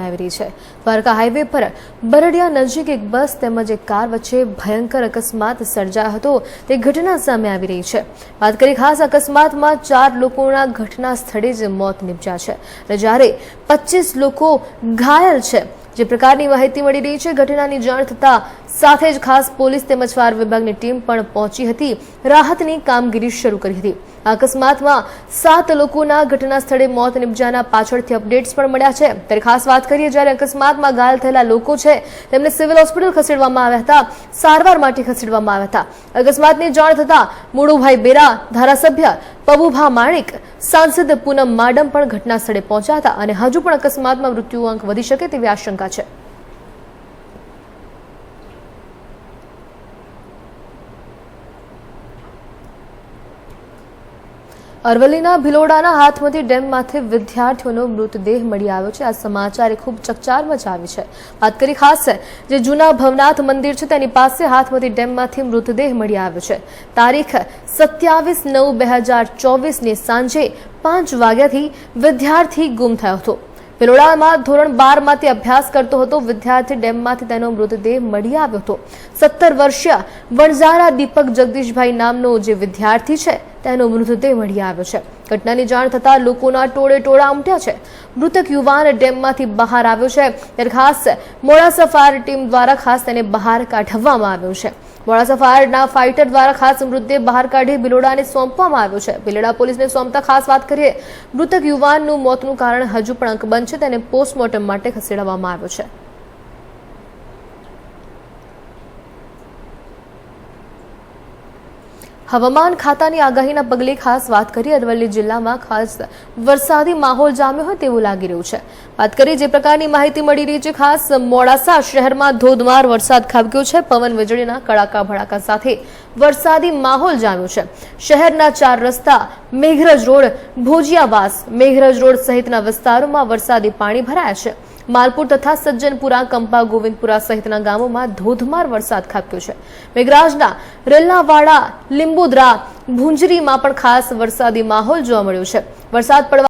આવી રહી છે. દ્વારકા હાઈવે પર બરડિયા નજીક એક બસ તેમજ એક કાર વચ્ચે ભયંકર અકસ્માત સર્જાયો હતો. તે ઘટના સામે આવી રહી છે. વાત કરી ખાસ અકસ્માતમાં ચાર લોકોના ઘટના સ્થળે જ મોત નીપજ્યા છે. જ્યારે પચીસ લોકો ઘાયલ છે જે પ્રકારની માહિતી મળી રહી છે, ઘટનાની જાણ થતાં સાથે જ ખાસ પોલીસ તેમજ ફાયર વિભાગની ટીમ પણ પહોંચી હતી, રાહતની કામગીરી શરૂ કરી હતી. અકસ્માતમાં સાત લોકોના ઘટના સ્થળે મોત નિપજાના પાછળથી અપડેટ્સ પણ મળ્યા છે. ત્યારે ખાસ વાત કરીએ, જ્યારે અકસ્માતમાં ઘાયલ થયેલા લોકો છે, તેમને સિવિલ હોસ્પિટલ ખસેડવામાં આવ્યા હતા, સારવાર માટે ખસેડવામાં આવ્યા હતા. અકસ્માતની જાણ થતાં મુળુભાઈ બેરા ધારાસભ્ય પબુભા માણેક સાંસદ પૂનમ માડમ પણ ઘટના સ્થળે પહોંચ્યા હતા અને હજુ પણ અકસ્માતમાં મૃત્યુઆંક વધી શકે તેવી આશંકા છે. અરવલ્લીના ભિલોડાના હાથમતી ડેમમાંથી વિદ્યાર્થીઓનો મૃતદેહ મળી આવ્યો છે. આ સમાચાર એ ખૂબ ચકચાર મચાવી છે. વાત કરી ખાસ છે, જે જૂના ભવનાથ મંદિર છે, તેની પાસે હાથમતી ડેમમાંથી મૃતદેહ મળી આવ્યો છે. તારીખ સત્યાવીસ નવ બે હજાર ચોવીસની સાંજે પાંચ વાગ્યાથી વિદ્યાર્થી ગુમ થયો હતો. ભિલોડામાં ધોરણ બારમાંથી અભ્યાસ કરતો હતો. વિદ્યાર્થી ડેમમાંથી તેનો મૃતદેહ મળી આવ્યો હતો. સત્તર વર્ષીય વણઝારા દીપક જગદીશભાઈ નામનો જે વિદ્યાર્થી છે, તેનો મૃતદેહ મળી આવ્યો છે. ઘટનાની જાણ થતાં લોકોના ટોળે ટોળા ઉમટ્યા છે. મૃતક યુવાન ડેમમાંથી બહાર આવ્યો છે. ત્યારે ખાસ મોડાસા ફાયર ટીમ દ્વારા ખાસ તેને બહાર કાઢવામાં આવ્યો છે. મોડાસા ફાયરના ફાઇટર દ્વારા ખાસ મૃતદેહ બહાર કાઢી બિલોડાને સોંપવામાં આવ્યો છે. બિલોડા પોલીસને સોંપતા ખાસ વાત કરીએ, મૃતક યુવાનનું મોતનું કારણ હજુ પણ અંકબંધ છે તેને પોસ્ટમોર્ટમ માટે ખસેડવામાં આવ્યો છે. હવામાન ખાતાની આગાહીના પગલે ખાસ વાત કરીએ અરવલ્લી જિલ્લામાં ખાસ વરસાદી માહોલ જામ્યો હોય તેવું લાગી રહ્યું છે. વાત કરીએ જે પ્રકારની માહિતી મળી રહી છે, ખાસ મોડાસા શહેરમાં ધોધમાર વરસાદ ખાબક્યો છે. પવન વીજળીના કડાકા ભડાકા સાથે વરસાદી માહોલ જામ્યો છે. શહેરના ચાર રસ્તા, મેઘરજ રોડ, ભોજિયાવાસ, મેઘરજ રોડ સહિતના વિસ્તારોમાં વરસાદી પાણી ભરાયા છે. માલપુર તથા સજ્જનપુરા, કંપા, ગોવિંદપુરા સહિતના ગામોમાં ધોધમાર વરસાદ ખાબક્યો છે. મેઘરાજના રેલ્લાવાડા લીંબોદરા ભુંજરીમાં પણ ખાસ વરસાદી માહોલ જોવા મળ્યો છે. વરસાદ પડવા